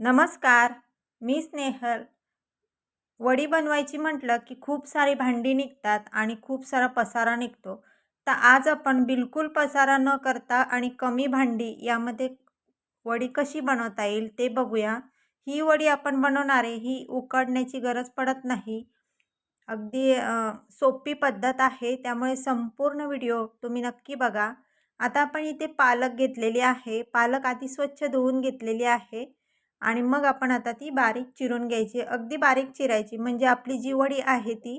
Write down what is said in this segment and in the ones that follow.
नमस्कार मी स्नेहल. वडी बनवायची म्हटलं की खूप सारी भांडी निघतात आणि खूप सारा पसारा निघतो. तर आज आपण बिलकुल पसारा न करता आणि कमी भांडी यामध्ये वडी कशी बनवता येईल ते बघूया. ही वडी आपण बनवणार आहे ही उकडण्याची गरज पडत नाही. अगदी सोपी पद्धत आहे त्यामुळे संपूर्ण व्हिडिओ तुम्ही नक्की बघा. आता आपण इथे पालक घेतलेली आहे. पालक आधी स्वच्छ धुवून घेतलेली आहे. आणि मग आपण आता ती बारीक चिरून घ्यायची. अगदी बारीक चिरायची. म्हणजे आपली जी वडी आहे ती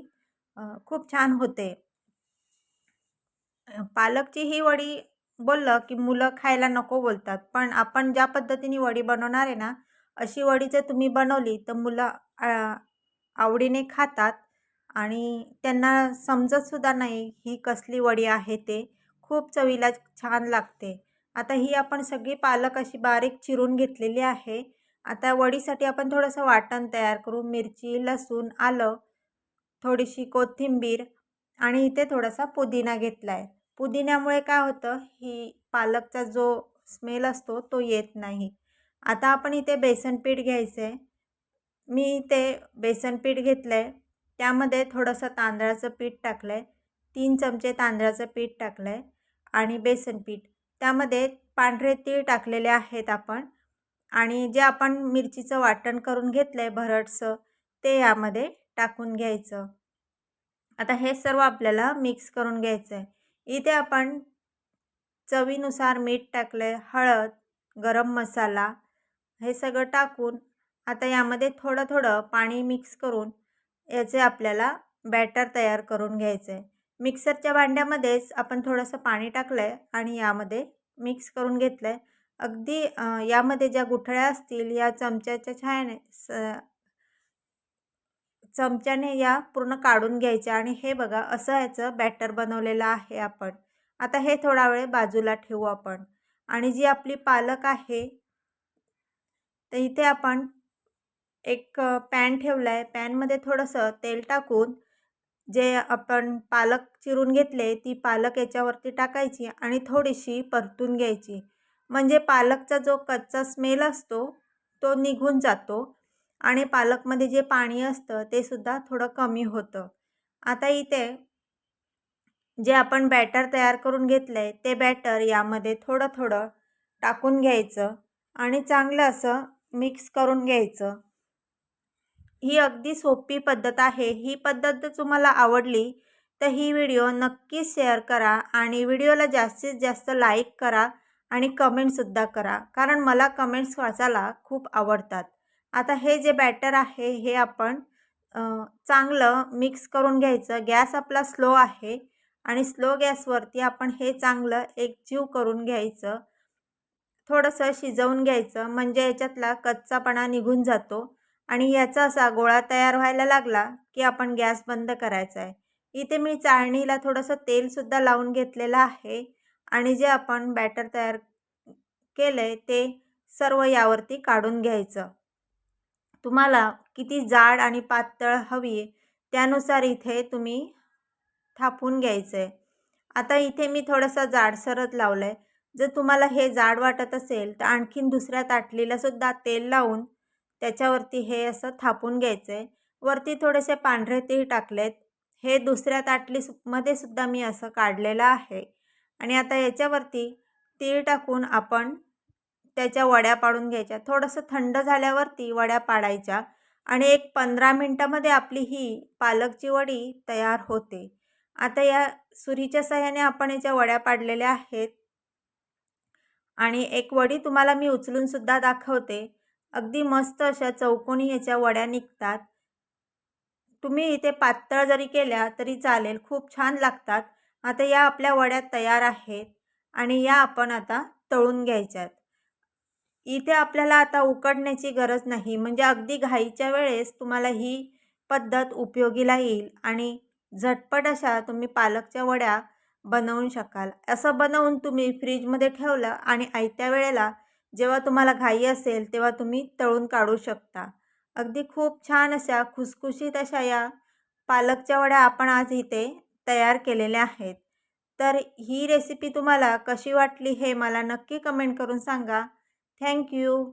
खूप छान होते. पालकची ही वडी बोललं की मुलं खायला नको बोलतात. पण आपण ज्या पद्धतीने वडी बनवणार आहे ना अशी वडी जर तुम्ही बनवली तर मुलं आवडीने खातात. आणि त्यांना समजतसुद्धा नाही ही कसली वडी आहे ते. खूप चवीला छान लागते. आता ही आपण सगळी पालक अशी बारीक चिरून घेतलेली आहे. आता वडीसाठी आपण थोडंसं वाटण तयार करू. मिरची लसूण आलं थोडीशी कोथिंबीर आणि इथे थोडासा पुदिना घेतला आहे पुदिन्यामुळे काय होतं ही पालकचा जो स्मेल असतो तो येत नाही. आता आपण इथे बेसन पीठ घ्यायचं आहे मी इथे बेसन पीठ घेतलं आहे त्यामध्ये थोडंसं तांदळाचं पीठ टाकलं आहे तीन चमचे तांदळाचं पीठ टाकलं आहे आणि बेसन पीठ. त्यामध्ये पांढरे तीळ टाकलेले आहेत आपण. आणि जे आपण मिरचीचं वाटण करून घेतलं आहे भरडसं ते यामध्ये टाकून घ्यायचं. आता हे सर्व आपल्याला मिक्स करून घ्यायचं आहे इथे आपण चवीनुसार मीठ टाकलं आहे हळद गरम मसाला हे सगळं टाकून आता यामध्ये थोडं थोडं पाणी मिक्स करून याचे आपल्याला बॅटर तयार करून घ्यायचं आहे मिक्सरच्या भांड्यामध्येच आपण थोडंसं पाणी टाकलं आहे आणि यामध्ये मिक्स करून घेतलं आहे अगदी यामध्ये ज्या गुठळ्या असतील या चमच्याच्या छायाने स चमच्याने या पूर्ण काढून घ्यायच्या आणि हे बघा असं याचं बॅटर बनवलेलं आहे आपण. आता हे थोडा वेळ बाजूला ठेवू आपण. आणि जी आपली पालक आहे तर इथे आपण एक पॅन ठेवला आहे पॅनमध्ये थोडंसं तेल टाकून जे आपण पालक चिरून घेतले ती पालक याच्यावरती टाकायची आणि थोडीशी परतून घ्यायची. म्हणजे पालकचा जो कच्चा स्मेल असतो तो निघून जातो आणि पालकमध्ये जे पाणी असतं ते सुद्धा थोडं कमी होतं. आता इथे जे आपण बॅटर तयार करून घेतलं आहे ते बॅटर यामध्ये थोडं थोडं टाकून घ्यायचं आणि चांगलं असं मिक्स करून घ्यायचं. ही अगदी सोपी पद्धत आहे. ही पद्धत जर तुम्हाला आवडली तर ही व्हिडिओ नक्कीच शेअर करा आणि व्हिडिओला जास्तीत जास्त लाईक करा. आणि कमेंटसुद्धा करा. कारण मला कमेंट्स वाचायला खूप आवडतात. आता हे जे बॅटर आहे हे आपण चांगलं मिक्स करून घ्यायचं. गॅस आपला स्लो आहे आणि स्लो गॅसवरती आपण हे चांगलं एकजीव करून घ्यायचं. थोडंसं शिजवून घ्यायचं. म्हणजे याच्यातला कच्चापणा निघून जातो आणि याचा असा गोळा तयार व्हायला लागला की आपण गॅस बंद करायचा आहे इथे मी चाळणीला थोडंसं तेलसुद्धा लावून घेतलेलं आहे. आणि जे आपण बॅटर तयार केलं आहे ते सर्व यावरती काढून घ्यायचं. तुम्हाला किती जाड आणि पातळ हवी आहे त्यानुसार इथे तुम्ही थापून घ्यायचं आहे आता इथे मी थोडंसं जाडसरच लावलं आहे जर तुम्हाला हे जाड वाटत असेल तर आणखीन दुसऱ्या ताटलीलासुद्धा तेल लावून त्याच्यावरती हे असं थापून घ्यायचं आहे वरती थोडेसे पांढरे तीळ टाकलेत. हे दुसऱ्या ताटलीमध्ये सुद्धा मी असं काढलेलं आहे. आणि आता याच्यावरती तीळ टाकून आपण त्याच्या वड्या पाडून घ्यायच्या. थोडंसं थंड झाल्यावरती वड्या पाडायच्या आणि एक पंधरा मिनटामध्ये आपली ही पालकची वडी तयार होते. आता या सुरीच्या सहाय्याने आपण याच्या वड्या पाडलेल्या आहेत. आणि एक वडी तुम्हाला मी उचलूनसुद्धा दाखवते. अगदी मस्त अशा चौकोनी याच्या वड्या निघतात. तुम्ही इथे पातळ जरी केल्या तरी चालेल. खूप छान लागतात. आता या आपल्या वड्या तयार आहेत आणि या आपण आता तळून घ्यायच्यात. इथे आपल्याला आता उकडण्याची गरज नाही. म्हणजे अगदी घाईच्या वेळेस तुम्हाला ही पद्धत उपयोगीला येईल आणि झटपट अशा तुम्ही पालकच्या वड्या बनवू शकाल. असं बनवून तुम्ही फ्रीजमध्ये ठेवलं आणि आयत्या वेळेला जेव्हा तुम्हाला घाई असेल तेव्हा तुम्ही तळून काढू शकता. अगदी खूप छान अशा खुसखुशीत अशा या पालकच्या वड्या आपण आज इथे तयार केलेल्या आहेत. तर ही रेसिपी तुम्हाला कशी वाटली हे मला नक्की कमेंट करून सांगा. थँक्यू